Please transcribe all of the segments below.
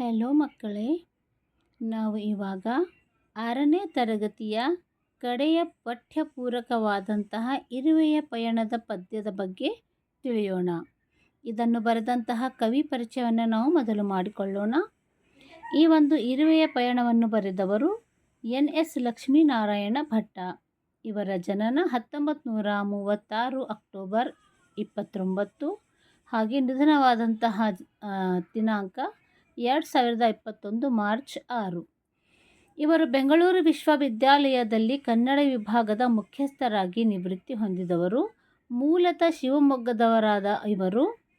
Hello ಮಕ್ಕಳೇ, ನಾವು ಇವಾಗ ಆರನೇ ತರಗತಿಯ ಕಡೆಯ ಪಠ್ಯಪೂರಕವಾದಂತಹ ಇರುವೆಯ ಪಯಣದ ಪದ್ಯದ ಬಗ್ಗೆ ತಿಳಿಯೋಣ. ಇದನ್ನು ಬರೆದಂತಹ ಕವಿ ಪರಿಚಯವನ್ನು ನಾವು ಮೊದಲು ಮಾಡಿಕೊಳ್ಳೋಣ. ಈ ಒಂದು ಇರುವೆಯ ಪಯಣವನ್ನು ಬರೆದವರು ಎನ್. ಎಸ್. ಲಕ್ಷ್ಮೀನಾರಾಯಣ ಭಟ್ಟ. ಇವರ ಜನನ ಹತ್ತೊಂಬತ್ತು ನೂರ ಮೂವತ್ತಾರು ಅಕ್ಟೋಬರ್ ಇಪ್ಪತ್ತೊಂಬತ್ತು. ಹಾಗೆ ನಿಧನವಾದಂತಹ ದಿನಾಂಕ ಎರಡು ಸಾವಿರದ ಇಪ್ಪತ್ತೊಂದು ಮಾರ್ಚ್ ಆರು. ಇವರು ಬೆಂಗಳೂರು ವಿಶ್ವವಿದ್ಯಾಲಯದಲ್ಲಿ ಕನ್ನಡ ವಿಭಾಗದ ಮುಖ್ಯಸ್ಥರಾಗಿ ನಿವೃತ್ತಿ ಹೊಂದಿದವರು. ಮೂಲತಃ ಶಿವಮೊಗ್ಗದವರಾದ ಇವರು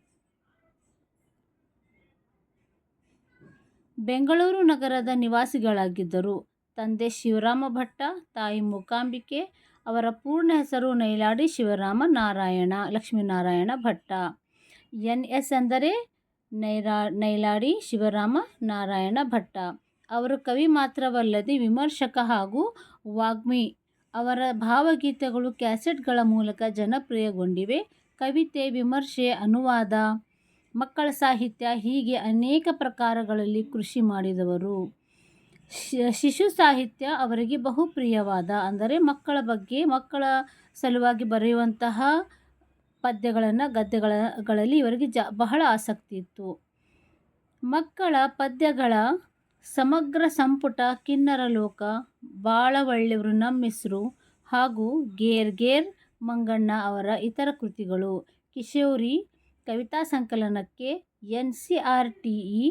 ಬೆಂಗಳೂರು ನಗರದ ನಿವಾಸಿಗಳಾಗಿದ್ದರು. ತಂದೆ ಶಿವರಾಮ ಭಟ್ಟ, ತಾಯಿ ಮೂಕಾಂಬಿಕೆ, ಅವರ ಪೂರ್ಣ ಹೆಸರು ನೈಲಾಡಿ ಶಿವರಾಮ ನಾರಾಯಣ, ಲಕ್ಷ್ಮೀನಾರಾಯಣ ಭಟ್ಟ. ಎನ್ ಎಸ್ ಅಂದರೆ ನೈರಾ, ನೈಲಾಡಿ, ಶಿವರಾಮ, ನಾರಾಯಣ ಭಟ್ಟ. ಅವರು ಕವಿ ಮಾತ್ರವಲ್ಲದೆ ವಿಮರ್ಶಕ ಹಾಗೂ ವಾಗ್ಮಿ ಅವರ ಭಾವಗೀತೆಗಳು ಕ್ಯಾಸೆಟ್ಗಳ ಮೂಲಕ ಜನಪ್ರಿಯಗೊಂಡಿವೆ. ಕವಿತೆ, ವಿಮರ್ಶೆ, ಅನುವಾದ, ಮಕ್ಕಳ ಸಾಹಿತ್ಯ ಹೀಗೆ ಅನೇಕ ಪ್ರಕಾರಗಳಲ್ಲಿ ಕೃಷಿ ಮಾಡಿದವರು. ಶಿಶು ಸಾಹಿತ್ಯ ಅವರಿಗೆ ಬಹುಪ್ರಿಯವಾದ, ಅಂದರೆ ಮಕ್ಕಳ ಬಗ್ಗೆ, ಮಕ್ಕಳ ಸಲುವಾಗಿ ಬರೆಯುವಂತಹ ಪದ್ಯಗಳನ್ನು ಗದ್ಯಗಳಲ್ಲಿ ಇವರಿಗೆ ಜ, ಬಹಳ ಆಸಕ್ತಿ ಇತ್ತು. ಮಕ್ಕಳ ಪದ್ಯಗಳ ಸಮಗ್ರ ಸಂಪುಟ, ಕಿನ್ನರ ಲೋಕ ಬಾಳವಳ್ಳಿಯವರು ನಮ್ಮಿಸ್ರು ಹಾಗೂ ಗೇರ್ ಗೇರ್ ಮಂಗಣ್ಣ ಅವರ ಇತರ ಕೃತಿಗಳು. ಕಿಶೋರಿ ಕವಿತಾ ಸಂಕಲನಕ್ಕೆ N C R T E,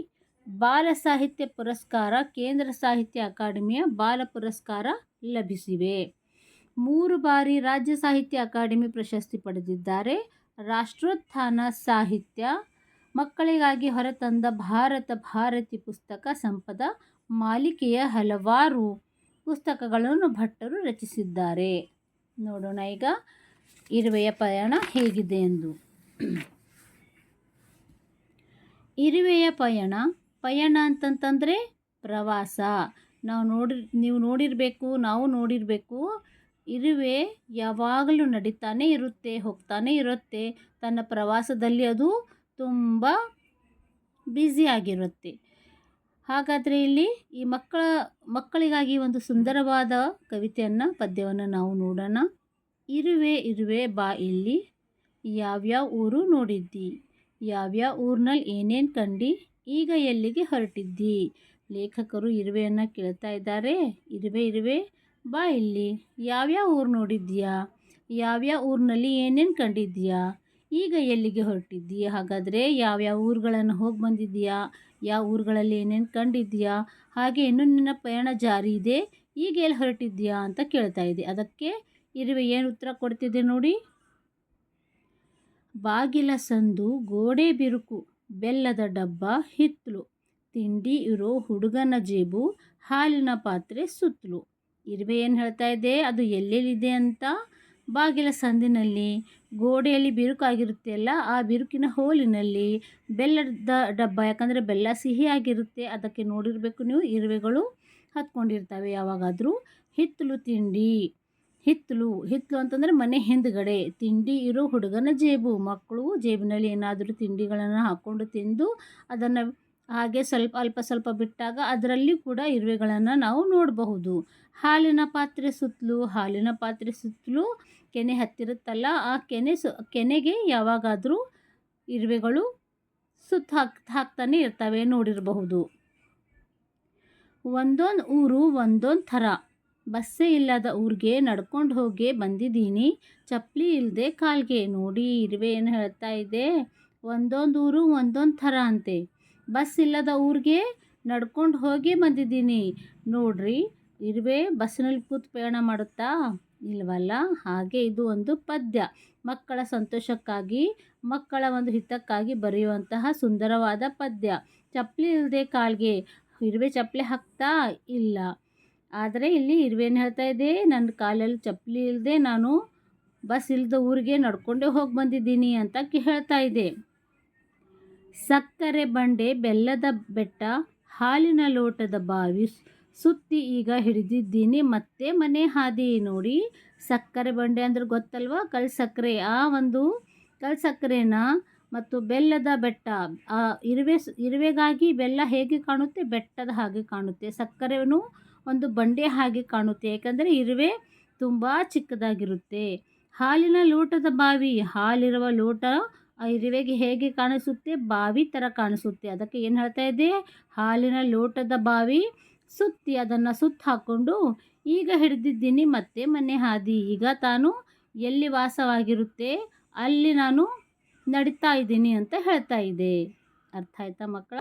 Bala Sahitya Puraskar, ಕೇಂದ್ರ ಸಾಹಿತ್ಯ ಅಕಾಡೆಮಿಯ ಬಾಲ ಪುರಸ್ಕಾರ ಲಭಿಸಿವೆ. ಮೂರು ಬಾರಿ ರಾಜ್ಯ ಸಾಹಿತ್ಯ ಅಕಾಡೆಮಿ ಪ್ರಶಸ್ತಿ ಪಡೆದಿದ್ದಾರೆ. ರಾಷ್ಟ್ರೋತ್ಥಾನ ಸಾಹಿತ್ಯ, ಮಕ್ಕಳಿಗಾಗಿ ಹೊರತಂದ ಭಾರತ ಭಾರತಿ ಪುಸ್ತಕ ಸಂಪದ, ಮಾಲಿಕೆಯ ಹಲವಾರು ಪುಸ್ತಕಗಳನ್ನು ಭಟ್ಟರು ರಚಿಸಿದ್ದಾರೆ. ನೋಡೋಣ ಈಗ ಇರುವೆಯ ಪಯಣ ಹೇಗಿದೆ ಎಂದು. ಇರುವೆಯ ಪಯಣ ಪಯಣ ಅಂತಂತಂದರೆ ಪ್ರವಾಸ. ನಾವು ನೋಡಿ ನೀವು ನೋಡಿರಬೇಕು, ನಾವು ನೋಡಿರಬೇಕು. ಇರುವೆ ಯಾವಾಗಲೂ ನಡೀತಾನೆ ಇರುತ್ತೆ, ಹೋಗ್ತಾನೆ ಇರುತ್ತೆ. ತನ್ನ ಪ್ರವಾಸದಲ್ಲಿ ಅದು ತುಂಬ ಬ್ಯುಸಿಯಾಗಿರುತ್ತೆ ಹಾಗಾದರೆ ಇಲ್ಲಿ ಈ ಮಕ್ಕಳ, ಮಕ್ಕಳಿಗಾಗಿ ಒಂದು ಸುಂದರವಾದ ಕವಿತೆಯನ್ನು, ಪದ್ಯವನ್ನು ನಾವು ನೋಡೋಣ. ಇರುವೆ ಇರುವೆ ಬಾ ಇಲ್ಲಿ. ಯಾವ್ಯಾವ ಊರು ನೋಡಿದ್ದಿ? ಯಾವ್ಯಾವ ಊರಿನಲ್ಲಿ ಏನೇನು ಕಂಡು? ಈಗ ಎಲ್ಲಿಗೆ ಹೊರಟಿದ್ದಿ? ಲೇಖಕರು ಇರುವೆಯನ್ನು ಕೇಳ್ತಾ ಇದ್ದಾರೆ. ಇರುವೆ ಇರುವೆ ಬಾ ಇಲ್ಲಿ. ಯಾವ್ಯಾವ ಊರು ನೋಡಿದ್ಯಾ ಯಾವ್ಯಾವ ಊರಿನಲ್ಲಿ ಏನೇನು ಕಂಡಿದ್ಯಾ ಈಗ ಎಲ್ಲಿಗೆ ಹೊರಟಿದ್ದೀಯ? ಹಾಗಾದರೆ ಯಾವ್ಯಾವ ಊರುಗಳನ್ನು ಹೋಗಿ ಬಂದಿದ್ದೀಯಾ? ಯಾವ ಊರುಗಳಲ್ಲಿ ಏನೇನು ಕಂಡಿದ್ದೀಯಾ? ಹಾಗೆ ಇನ್ನೂ ನಿನ್ನ ಪಯಣ ಜಾರಿ ಇದೆ. ಈಗ ಎಲ್ಲಿ ಹೊರಟಿದ್ಯಾ ಅಂತ ಕೇಳ್ತಾ ಇದೆ ಅದಕ್ಕೆ ಇರುವೆ ಏನು ಉತ್ತರ ಕೊಡ್ತಿದ್ದೆ ನೋಡಿ. ಬಾಗಿಲ ಸಂದು, ಗೋಡೆ ಬಿರುಕು, ಬೆಲ್ಲದ ಡಬ್ಬ ಹಿತ್ತಲು ತಿಂಡಿ ಇರೋ ಹುಡುಗನ ಜೇಬು, ಹಾಲಿನ ಪಾತ್ರೆ ಸುತ್ತಲು. ಇರುವೆ ಏನು ಹೇಳ್ತಾ ಇದೆ ಅದು ಎಲ್ಲೆಲ್ಲಿದೆ ಅಂತ. ಬಾಗಿಲ ಸಂದಿನಲ್ಲಿ, ಗೋಡೆಯಲ್ಲಿ ಬಿರುಕಾಗಿರುತ್ತೆ ಅಲ್ಲ, ಆ ಬಿರುಕಿನ ಹೋಲಿನಲ್ಲಿ ಬೆಲ್ಲದ ಡಬ್ಬ, ಯಾಕಂದರೆ ಬೆಲ್ಲ ಸಿಹಿಯಾಗಿರುತ್ತೆ ಅದಕ್ಕೆ ನೋಡಿರಬೇಕು ನೀವು, ಇರುವೆಗಳು ಹತ್ಕೊಂಡಿರ್ತವೆ ಯಾವಾಗಾದರೂ. ಹಿತ್ತಲು ತಿಂಡಿ, ಹಿತ್ತಲು ಹಿತ್ತಲು ಅಂತಂದರೆ ಮನೆ ಹಿಂದ್ಗಡೆ, ತಿಂಡಿ ಇರೋ ಹುಡುಗನ ಜೇಬು, ಮಕ್ಕಳು ಜೇಬಿನಲ್ಲಿ ಏನಾದರೂ ತಿಂಡಿಗಳನ್ನು ಹಾಕ್ಕೊಂಡು ತಿಂದು ಅದನ್ನು ಹಾಗೆ ಸ್ವಲ್ಪ ಅಲ್ಪ ಸ್ವಲ್ಪ ಬಿಟ್ಟಾಗ ಅದರಲ್ಲಿ ಕೂಡ ಇರುವೆಗಳನ್ನು ನಾವು ನೋಡಬಹುದು. ಹಾಲಿನ ಪಾತ್ರೆ ಸುತ್ತಲೂ, ಹಾಲಿನ ಪಾತ್ರೆ ಸುತ್ತಲೂ ಕೆನೆ ಹತ್ತಿರುತ್ತಲ್ಲ, ಆ ಕೆನೆ ಸು, ಕೆನೆಗೆ ಯಾವಾಗಾದರೂ ಇರುವೆಗಳು ಸುತ್ತ ಹಾಕ್, ಹಾಕ್ತಾನೆ ಇರ್ತವೆ ನೋಡಿರಬಹುದು. ಒಂದೊಂದು ಊರು ಒಂದೊಂದು ಥರ. ಬಸ್ಸೇ ಇಲ್ಲದ ಊರಿಗೆ ನಡ್ಕೊಂಡು ಹೋಗಿ ಬಂದಿದ್ದೀನಿ. ಚಪ್ಪಲಿ ಇಲ್ಲದೆ ಕಾಲ್ಗೆ ನೋಡಿ ಇರುವೆ ಏನು ಹೇಳ್ತಾ ಇದೆ? ಒಂದೊಂದು ಊರು ಒಂದೊಂದು ಥರ ಅಂತೆ. ಬಸ್ ಇಲ್ಲದ ಊರಿಗೆ ನಡ್ಕೊಂಡು ಹೋಗಿ ಬಂದಿದ್ದೀನಿ. ನೋಡ್ರಿ, ಇರುವೆ ಬಸ್ಸಿನಲ್ಲಿ ಕೂತು ಪ್ರಯಾಣ ಮಾಡುತ್ತಾ? ಇಲ್ವಲ್ಲ? ಹಾಗೆ ಇದು ಒಂದು ಪದ್ಯ. ಮಕ್ಕಳ ಸಂತೋಷಕ್ಕಾಗಿ, ಮಕ್ಕಳ ಒಂದು ಹಿತಕ್ಕಾಗಿ ಬರೆಯುವಂತಹ ಸುಂದರವಾದ ಪದ್ಯ. ಚಪ್ಪಲಿ ಇಲ್ಲದೆ ಕಾಲ್ಗೆ, ಇರುವೆ ಚಪ್ಪಲಿ ಹಾಕ್ತಾ? ಇಲ್ಲ. ಆದರೆ ಇಲ್ಲಿ ಇರುವೇನು ಹೇಳ್ತಾ ಇದೆ, ನನ್ನ ಕಾಲಲ್ಲಿ ಚಪ್ಪಲಿ ಇಲ್ಲದೆ ನಾನು ಬಸ್ ಇಲ್ಲದ ಊರಿಗೆ ನಡ್ಕೊಂಡೇ ಹೋಗಿ ಬಂದಿದ್ದೀನಿ ಅಂತ ಹೇಳ್ತಾ ಇದೆ. ಸಕ್ಕರೆ ಬಂಡೆ, ಬೆಲ್ಲದ ಬೆಟ್ಟ, ಹಾಲಿನ ಲೋಟದ ಬಾವಿ ಸುತ್ತಿ ಈಗ ಹಿಡಿದಿದ್ದೀನಿ. ಮತ್ತೆ ಮನೆ ಹಾದಿ ನೋಡಿ. ಸಕ್ಕರೆ ಬಂಡೆ ಅಂದ್ರೆ ಗೊತ್ತಲ್ವಾ? ಕಲ್ ಸಕ್ಕರೆ. ಆ ಒಂದು ಕಲ್ ಸಕ್ಕರೆನ ಮತ್ತು ಬೆಲ್ಲದ ಬೆಟ್ಟ, ಆ ಇರುವೆ ಇರುವೆಗಾಗಿ ಬೆಲ್ಲ ಹೇಗೆ ಕಾಣುತ್ತೆ? ಬೆಟ್ಟದ ಹಾಗೆ ಕಾಣುತ್ತೆ. ಸಕ್ಕರೆಯೂ ಒಂದು ಬಂಡೆ ಹಾಗೆ ಕಾಣುತ್ತೆ. ಯಾಕಂದರೆ ಇರುವೆ ತುಂಬ ಚಿಕ್ಕದಾಗಿರುತ್ತೆ. ಹಾಲಿನ ಲೋಟದ ಬಾವಿ, ಹಾಲಿರುವ ಲೋಟ ಇರುವೆಗೆ ಹೇಗೆ ಕಾಣಿಸುತ್ತೆ? ಬಾವಿ ಥರ ಕಾಣಿಸುತ್ತೆ. ಅದಕ್ಕೆ ಏನು ಹೇಳ್ತಾ ಇದೆ ಹಾಲಿನ ಲೋಟದ ಬಾವಿ ಸುತ್ತಿ ಅದನ್ನು ಸುತ್ತ ಹಾಕ್ಕೊಂಡು ಈಗ ಹಿಡಿದಿದ್ದೀನಿ ಮತ್ತೆ ಮನೆ ಹಾದಿ. ಈಗ ತಾನು ಎಲ್ಲಿ ವಾಸವಾಗಿರುತ್ತೆ? ಅಲ್ಲಿ ನಾನು ನಡೀತಾ ಇದ್ದೀನಿ ಅಂತ ಹೇಳ್ತಾ ಇದೆ ಅರ್ಥ ಆಯ್ತಾ ಮಕ್ಕಳ?